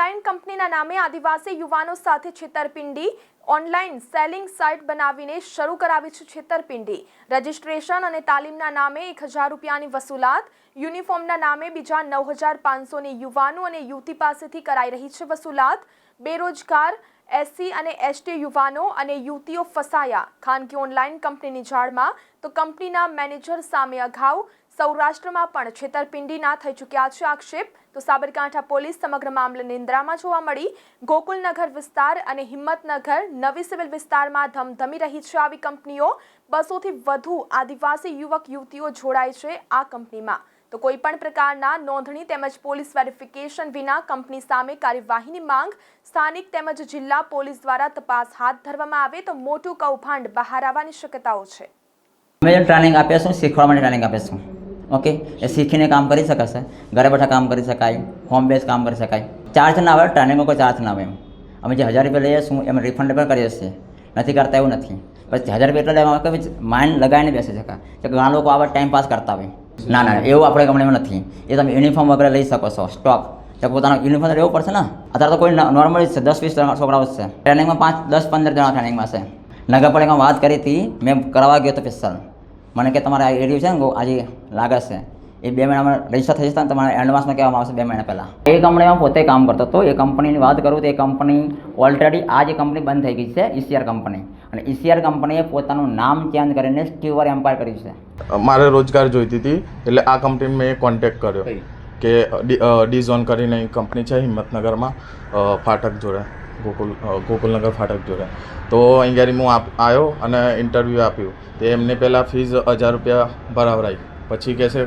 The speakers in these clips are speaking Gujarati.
ઓનલાઈન કંપનીના નામે આદિવાસી યુવાનો સાથે છેતરપિંડી. ઓનલાઈન સેલિંગ સાઇટ બનાવીને શરૂ કરાવી છે છેતરપિંડી. રજિસ્ટ્રેશન અને તાલીમના નામે એક હજાર રૂપિયાની વસૂલાત. યુનિફોર્મના નામે બીજા નવ હજાર પાંચસોની યુવાનો અને યુવતી પાસેથી કરાઈ રહી છે વસૂલાત. બેરોજગાર એસસી અને એસટી યુવાનો અને યુવતીઓ ફસાયા. ખાનગી ઓનલાઈન કંપનીની જાળમાં તો કંપનીના મેનેજર સામે અગાઉ સૌરાષ્ટ્રમાં પણ છેતરપિંડીના થઈ ચૂક્યા છે આક્ષેપ. તો સાબરકાંઠા પોલીસ સમગ્ર મામલે નિંદ્રામાં જોવા મળી. ગોકુલનગર વિસ્તાર અને હિંમતનગર નવી સિવિલ વિસ્તારમાં ધમધમી રહી છે આવી કંપનીઓ. બસોથી વધુ આદિવાસી યુવક યુવતીઓ જોડાય છે આ કંપનીમાં. તો કોઈ પણ પ્રકારના નોંધણી તેમજ પોલીસ વેરિફિકેશન વિના કંપની સામે કાર્યવાહીની માંગ સ્થાનિક તેમજ જિલ્લા પોલીસ દ્વારા તપાસ હાથ ધરવામાં આવે તો મોટું કૌભાંડ બહાર આવવાની શક્યતાઓ છે. અમે જે ટ્રેનિંગ આપીએ શીખવા માટે ટ્રેનિંગ છીએ ઓકે એ શીખીને કામ કરી શકાશે. ઘરે બેઠા કામ કરી શકાય હોમ બેઝ કામ કરી શકાય. ચાર્જ ના આવે ટ્રેનિંગમાં કોઈ ચાર્જ ના આવે એમ. અમે જે હજાર રૂપિયા લઈએ છું એમાં રિફંડ પણ કરીએ છીએ. નથી કરતા એવું નથી. પછી હજાર રૂપિયા એટલે માઇન્ડ લગાવીને બેસી શકાય. કે ઘણા લોકો આવા ટાઈમ પાસ કરતા હોય. ના ના, એવું આપણે કંપનીમાં નથી. એ તમે યુનિફોર્મ વગેરે લઈ શકો છો સ્ટોક તો પોતાનો યુનિફોર્મ લેવો પડશે ને? અત્યારે તો કોઈ નોર્મલ છે, દસ વીસ છોકરાઓ છે. ટ્રેનિંગમાં પાંચ, દસ, પંદર જણા ટ્રેનિંગમાં છે. નગરપાલિકામાં વાત કરી હતી, મેં કરવા ગયો હતો સ્પેશિયલ મને કે તમારે આ એરિયું છે ને, આજે લાગે છે. એ બે મહિનામાં રજિસ્ટર થઈ જતા તમારે એડવાન્સમાં કહેવામાં આવશે બે મહિના પહેલાં. એ કંપનીમાં પોતે કામ કરતો હતો. એ કંપનીની વાત કરું તો એ કંપની ઓલરેડી આ જે કંપની બંધ થઈ ગઈ છે ઈસીઆર કંપની અને ઈસીઆર કંપનીએ પોતાનું નામ ચેન્જ કરીને સ્ટીવર એમ્પાયર કર્યું છે. મારે રોજગાર જોઈતી હતી એટલે આ કંપની મેં કોન્ટેક્ટ કર્યો કે ડી- અ, ડી ઝોન કરીને કંપની છે હિંમતનગરમાં ફાટક જોડે ગોકુલ ગોકુલનગર ફાટક જોડે. તો અહીંયા હું આપ આવ્યો અને ઇન્ટરવ્યૂ આપ્યું. તે એમને પહેલાં ફીસ હજાર રૂપિયા ભરાવરાઈ. પછી કહે છે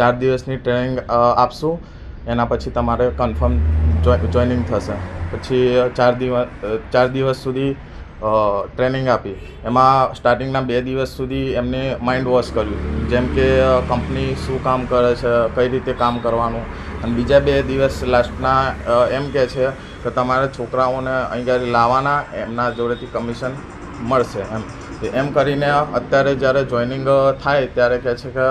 ચાર દિવસની ટ્રેનિંગ આપશું. એના પછી તમારે કન્ફર્મ જોઈનિંગ થશે. પછી ચાર દિવસ ચાર દિવસ સુધી ટ્રેનિંગ આપી. એમાં સ્ટાર્ટિંગના બે દિવસ સુધી એમને માઇન્ડ વોશ કર્યું. જેમ કે કંપની શું કામ કરે છે, કઈ રીતે કામ કરવાનું. અને બીજા બે દિવસ લાસ્ટના એમ કહે છે કે તમારે છોકરાઓને અહીં લાવવાના, એમના જોડેથી કમિશન મળશે એમ. એમ કરીને અત્યારે જ્યારે જોઈનિંગ થાય ત્યારે કહે છે કે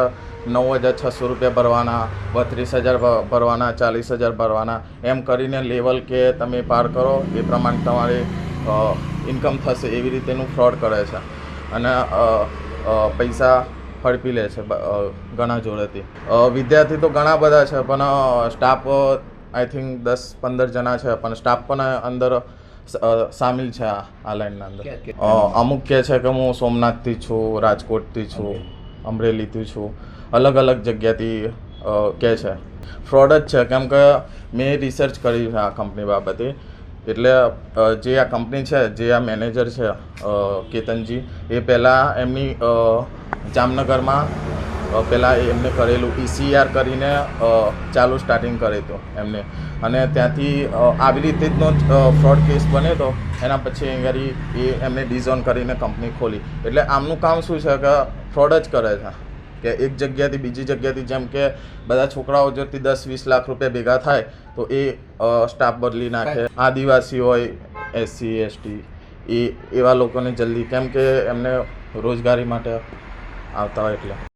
નવ હજાર છસો રૂપિયા ભરવાના, બત્રીસ હજાર ભરવાના, ચાલીસ હજાર ભરવાના. એમ કરીને લેવલ કે તમે પાર કરો, એ પ્રમાણે તમારી ઇન્કમ થશે એવી રીતેનું ફ્રોડ કરે છે. અને પૈસા હડપી લે છે ઘણા જોડેથી. વિદ્યાર્થી તો ઘણા બધા છે, પણ સ્ટાફ આઈ થિંક દસ પંદર જણા છે, પણ સ્ટાફ પણ અંદર સામેલ છે આ લાઈનના અંદર. અમુક કહે છે કે હું સોમનાથથી છું રાજકોટથી છું અમરેલીથી છું. અલગ અલગ જગ્યાથી કે કહે છે. ફ્રોડ જ છે. કેમ કે મેં રિસર્ચ કરી છે આ કંપની બાબતે. એટલે જે આ કંપની છે જે આ મેનેજર છે કેતનજી એ પહેલાં એમની જામનગરમાં પહેલાં એમને કરેલું ઈસીઆર કરીને ચાલુ સ્ટાર્ટિંગ કર્યું તો એમને. અને ત્યાંથી આવી રીતે જનો ફ્રોડ કેસ બને હતો એના પછી અહીંયા એ એમને ડિઝોન કરીને કંપની ખોલી. એટલે આમનું કામ શું છે કે ફ્રોડ જ કરે છે. કે એક જગ્યાથી બીજી જગ્યાથી જેમ કે બધા છોકરાઓ જોથી દસ વીસ લાખ રૂપિયા ભેગા થાય તો એ સ્ટાફ બદલી નાખે. આદિવાસી હોય એસસી એસટી એ એવા લોકોને જલ્દી. કેમ કે એમને રોજગારી માટે આવતા હોય એટલે.